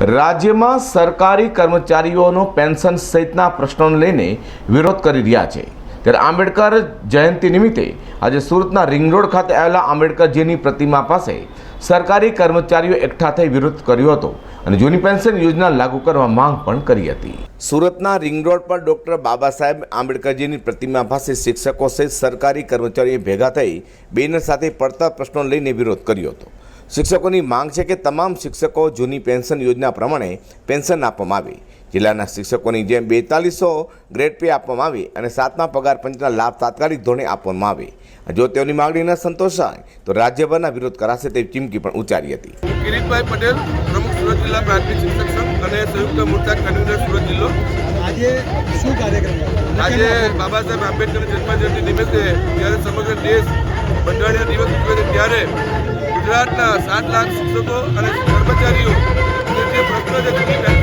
રાજ્યમાં સરકારી કર્મચારીઓનો પેન્શન સહિતના પ્રશ્નોને લઈને વિરોધ કરી રહ્યા છે. ત્યારે આંબેડકર જયંતિ નિમિત્તે આજે સુરતના રિંગ રોડ ખાતે આવેલા આંબેડકરજીની પ્રતિમા પાસે સરકારી કર્મચારીઓ એકઠા થઈ વિરોધ કર્યો હતો અને જૂની પેન્શન યોજના લાગુ કરવા માંગ પણ કરી હતી. સુરતના રિંગ રોડ પર ડૉક્ટર બાબા સાહેબ આંબેડકરજીની પ્રતિમા પાસે શિક્ષકો સહિત સરકારી કર્મચારીઓ ભેગા થઈ બેનર સાથે પડતા પ્રશ્નો લઈને વિરોધ કર્યો હતો. શિક્ષકોની માંગ છે કે તમામ શિક્ષકો જૂની પેન્શન યોજના પ્રમાણે પેન્શન આપવામાં આવે. જિલ્લાના શિક્ષકોની જેમ બેતાલીસો ગ્રેડ પે આપવામાં આવે અને સાતમા પગાર પંચના લાભ તાત્કાલિક ધોરણે આપવામાં આવે. જો તેઓની માંગણી ન સંતોષાય તો રાજ્યભરના વિરોધ કરાશે તેવી ચીમકી પણ ઉચ્ચારી હતી. કિરીટભાઈ પટેલ પ્રમુખ સુરત જિલ્લા પ્રાથમિક શિક્ષક સંઘ અને સંયુક્ત મોરચા કન્વીનર સુરત જિલ્લો. આજે શું કાર્યક્રમ આજે બાબા સાહેબ આંબેડકર જન્મજયંતિ નિમિત્તે જ્યારે સમગ્ર દેશ બંધારણીય દિવસ ઉજવે ત્યારે ગુજરાતના સાત લાખ શિક્ષકો અને કર્મચારીઓ જે પ્રશ્ન છે.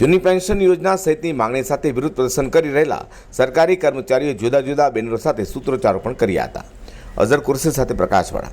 જૂની પેન્શન યોજના સહિતની માંગણી સાથે વિરોધ પ્રદર્શન કરી રહેલા સરકારી કર્મચારીઓ જુદા જુદા બેનરો સાથે સૂત્રોચ્ચારો પણ કર્યા હતા. અઝર કુરશી સાથે પ્રકાશવાળા.